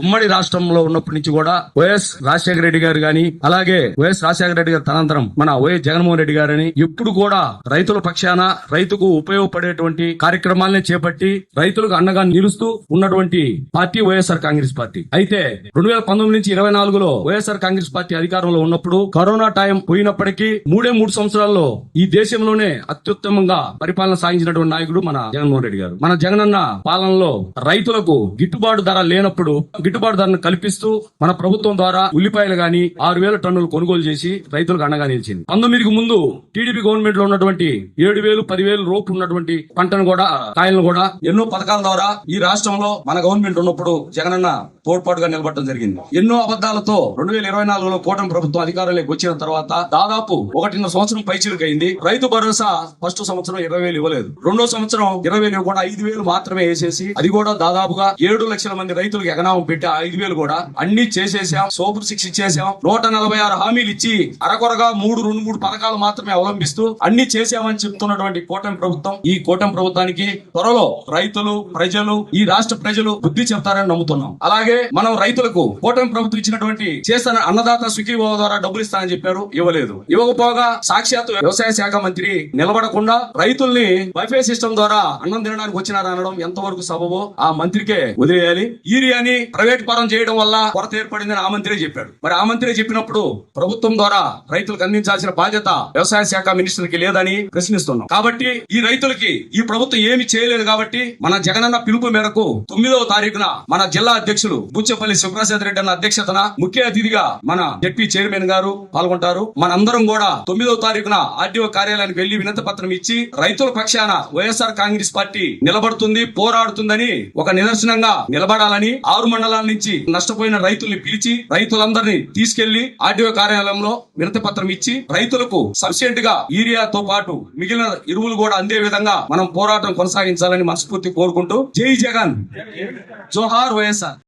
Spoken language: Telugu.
ఉమ్మడి రాష్ట్రంలో ఉన్నప్పటి నుంచి కూడా వైఎస్ రాజశేఖర రెడ్డి గారు గాని అలాగే వైఎస్ రాజశేఖర రెడ్డి గారి తనంతరం మన వైఎస్ జగన్మోహన్ రెడ్డి గారని ఎప్పుడు కూడా రైతుల పక్షాన రైతుకు ఉపయోగపడేటువంటి కార్యక్రమాలనే చేపట్టి రైతులకు అండగా నిలుస్తూ ఉన్నటువంటి పార్టీ వైఎస్ఆర్ కాంగ్రెస్ పార్టీ. అయితే రెండు వేల పంతొమ్మిది నుంచి ఇరవై నాలుగులో వైఎస్ఆర్ కాంగ్రెస్ పార్టీ అధికారంలో ఉన్నప్పుడు కరోనా టైం పోయినప్పటికీ మూడే మూడు సంవత్సరాల్లో ఈ దేశంలోనే అత్యుత్తమంగా పరిపాలన సాగించినటువంటి నాయకుడు మన జగన్మోహన్ రెడ్డి గారు. మన జగనన్న పాలనలో రైతులకు గిట్టుబాటు ధర లేనప్పుడు గిట్టుబాటు ధరను కల్పిస్తూ మన ప్రభుత్వం ద్వారా ఉల్లిపాయలు గాని ఆరు వేల టన్నులు కొనుగోలు చేసి రైతులకు అండగా నిలిచింది. పంతొమ్మిదికి ముందు టీడీపీ గవర్నమెంట్లో ఉన్నటువంటి ఏడు వేలు పదివేలు రోపు ఉన్నటువంటి పంటను కూడా కాయలను కూడా ఎన్నో పథకాల ద్వారా ఈ రాష్ట్రంలో మన గవర్నమెంట్ ఉన్నప్పుడు జగనన్న తోడ్పాటుగా నిలబడటం జరిగింది. ఎన్నో అబద్దాలతో రెండు వేల ఇరవై నాలుగులో కూటమి ప్రభుత్వం అధికారంలోకి వచ్చిన తర్వాత దాదాపు ఒకటిన్నర సంవత్సరం పైచిరుకైంది రైతు భరోసా ఫస్ట్ సంవత్సరం ఇరవై వేలు ఇవ్వలేదు. రెండో సంవత్సరం ఇరవై వేలు కూడా ఐదు వేలు మాత్రమే వేసేసి అది కూడా దాదాపుగా ఏడు లక్షల మంది రైతులకు ఎగనామం పెట్టి ఆ ఐదు వేలు కూడా అన్ని చేసేసాం సోపురు శిక్ష ఇచ్చేసాం నూట నలభై ఆరు హామీలు ఇచ్చి అరకొరగా మూడు రెండు మూడు పథకాలు మాత్రమే అవలంబిస్తూ అన్ని చేసామని చెప్తున్నటువంటి కూటమి ప్రభుత్వం ఈ కూటమి ప్రభుత్వానికి త్వరలో రైతులు ప్రజలు ఈ రాష్ట్ర ప్రజలు బుద్ధి చెప్తారని నమ్ముతున్నాం. అలాగే మనం రైతులకు కూటమి ప్రభుత్వం ఇచ్చినటువంటి చేసిన అన్నదాత సుఖీభావ ద్వారా డబ్బులు ఇస్తానని చెప్పారు ఇవ్వలేదు. ఇవ్వకపోగా సాక్షాత్ వ్యవసాయ శాఖ మంత్రి నిలబడకుండా రైతుల్ని వైఫై సిస్టమ్ ద్వారా అన్నం తినడానికి వచ్చినారు అనడం ఎంతవరకు సబబో ఆ మంత్రికే వదిలేయాలి. ఈరియాని ప్రైవేట్ పరం చేయడం వల్ల కొరత ఏర్పడిందని ఆ మంత్రి చెప్పాడు. మరి ఆ మంత్రి చెప్పినప్పుడు ప్రభుత్వం ద్వారా రైతులకు అందించాల్సిన బాధ్యత వ్యవసాయ శాఖ మినిస్టర్కి లేదని ప్రశ్నిస్తున్నాం. కాబట్టి ఈ రైతులకి ఈ ప్రభుత్వం ఏమి చేయలేదు కాబట్టి మన జగనన్న పిలుపు మేరకు తొమ్మిదవ తారీఖున మన జిల్లా అధ్యక్షులు బుచ్చపల్లి శివప్రసాద్ రెడ్డి అన్న అధ్యక్షతన ముఖ్య అతిథిగా మన జడ్పీ చైర్మన్ గారు పాల్గొంటారు. మనందరం కూడా తొమ్మిదవ తారీఖున ఆర్డీఓ కార్యాలయానికి వెళ్ళి వినతి పత్రం ఇచ్చి రైతుల పక్షాన వైఎస్ఆర్ కాంగ్రెస్ పార్టీ నిలబడుతుంది పోరాడుతుందని ఒక నిదర్శనంగా నిలబడాలని ఆరు మండలాల నుంచి నష్టపోయిన రైతుల్ని పిలిచి రైతులందరినీ తీసుకెళ్ళి ఆర్డీఓ కార్యాలయంలో వినతి పత్రం ఇచ్చి రైతులకు సఫిషియెంట్గా యూరియాతో పాటు మిగిలిన ఎరువులు కూడా అందే విధంగా మనం పోరాటం కొనసాగించాలని మనస్ఫూర్తి కోరుకుంటూ జై జగన్. జోహార్ వైఎస్ఆర్.